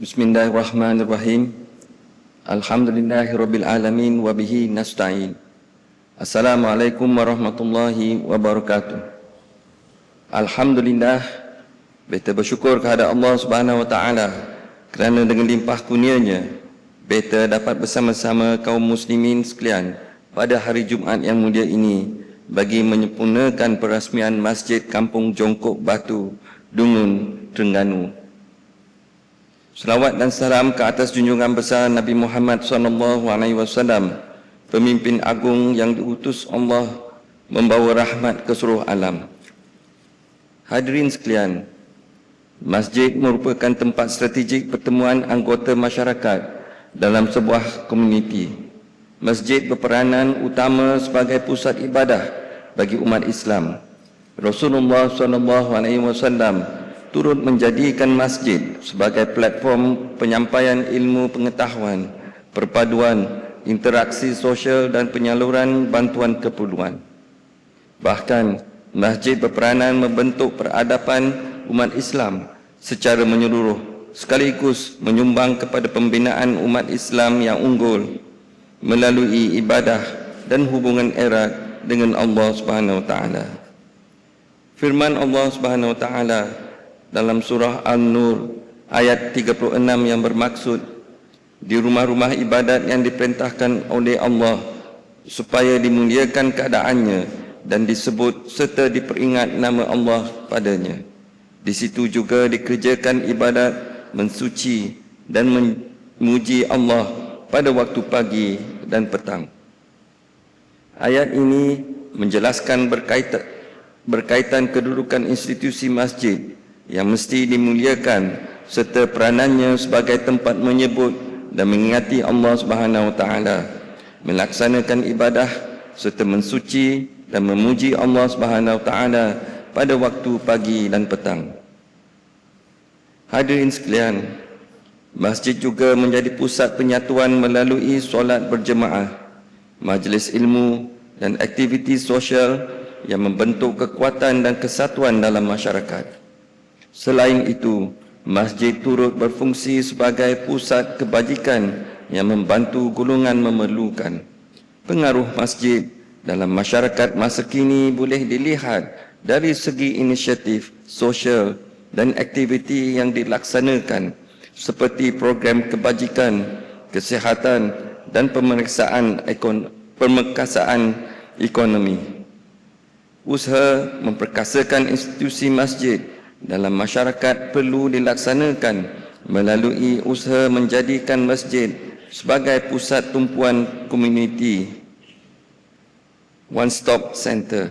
Bismillahirrahmanirrahim. Alhamdulillahirabbil alamin wa bihi nasta'in. Assalamualaikum warahmatullahi wabarakatuh. Alhamdulillah beta bersyukur kepada Allah Subhanahu wa taala kerana dengan limpah kurnianya beta dapat bersama-sama kaum muslimin sekalian pada hari Jumaat yang mulia ini bagi menyempurnakan perasmian Masjid Kampung Jongkok Batu, Dungun, Terengganu. Selawat dan salam ke atas junjungan besar Nabi Muhammad sallallahu alaihi wasallam, pemimpin agung yang diutus Allah membawa rahmat ke seluruh alam. Hadirin sekalian, masjid merupakan tempat strategik pertemuan anggota masyarakat dalam sebuah komuniti. Masjid berperanan utama sebagai pusat ibadah bagi umat Islam. Rasulullah sallallahu alaihi wasallam turut menjadikan masjid sebagai platform penyampaian ilmu pengetahuan, perpaduan, interaksi sosial dan penyaluran bantuan keperluan. Bahkan, masjid berperanan membentuk peradaban umat Islam secara menyeluruh sekaligus menyumbang kepada pembinaan umat Islam yang unggul melalui ibadah dan hubungan erat dengan Allah Subhanahu wa taala. Firman Allah Subhanahu wa taala dalam surah An-Nur ayat 36 yang bermaksud di rumah-rumah ibadat yang diperintahkan oleh Allah supaya dimuliakan keadaannya dan disebut serta diperingat nama Allah padanya. Di situ juga dikerjakan ibadat mensuci dan memuji Allah pada waktu pagi dan petang. Ayat ini menjelaskan berkaitan berkaitan kedudukan institusi masjid yang mesti dimuliakan serta peranannya sebagai tempat menyebut dan mengingati Allah Subhanahu wa taala melaksanakan ibadah serta mensuci dan memuji Allah Subhanahu wa taala pada waktu pagi dan petang. Hadirin sekalian, masjid juga menjadi pusat penyatuan melalui solat berjemaah, majlis ilmu dan aktiviti sosial yang membentuk kekuatan dan kesatuan dalam masyarakat. Selain itu, masjid turut berfungsi sebagai pusat kebajikan yang membantu golongan memerlukan. Pengaruh masjid dalam masyarakat masa kini boleh dilihat dari segi inisiatif sosial dan aktiviti yang dilaksanakan seperti program kebajikan, kesihatan dan pemeriksaan ekon pemekasaan ekonomi. Usaha memperkasakan institusi masjid dalam masyarakat perlu dilaksanakan melalui usaha menjadikan masjid sebagai pusat tumpuan komuniti. One stop center.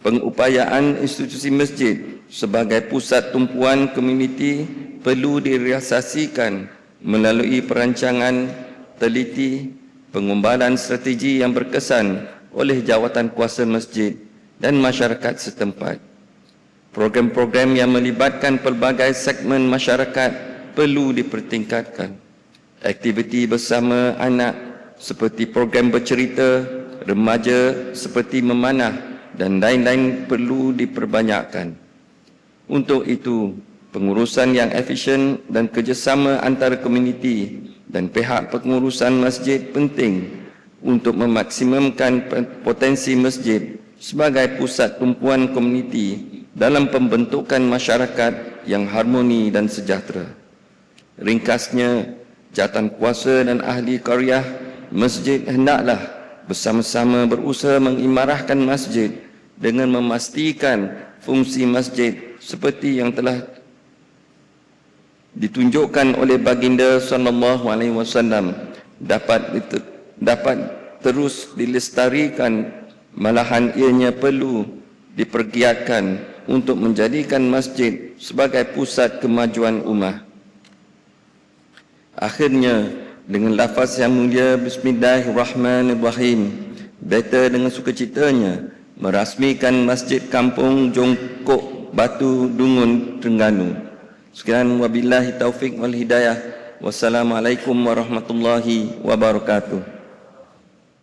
Pengupayaan institusi masjid sebagai pusat tumpuan komuniti perlu direalisasikan melalui perancangan teliti pengumbalan strategi yang berkesan oleh jawatan kuasa masjid dan masyarakat setempat Program-program yang melibatkan pelbagai segmen masyarakat perlu dipertingkatkan. Aktiviti bersama anak seperti program bercerita, remaja seperti memanah dan lain-lain perlu diperbanyakkan. Untuk itu, pengurusan yang efisien dan kerjasama antara komuniti dan pihak pengurusan masjid penting untuk memaksimumkan potensi masjid sebagai pusat tumpuan komuniti dalam pembentukan masyarakat yang harmoni dan sejahtera. Ringkasnya, jatan kuasa dan ahli karyah masjid hendaklah bersama-sama berusaha mengimarahkan masjid dengan memastikan fungsi masjid seperti yang telah ditunjukkan oleh baginda sallallahu alaihi wasallam dapat dapat terus dilestarikan malahan ianya perlu dipergiatkan untuk menjadikan masjid sebagai pusat kemajuan umat. Akhirnya, dengan lafaz yang mulia Bismillahirrahmanirrahim, beta dengan sukacitanya merasmikan Masjid Kampung Jongkok Batu Dungun Terengganu. Sekian wabillahi taufik wal hidayah. Wassalamualaikum warahmatullahi wabarakatuh.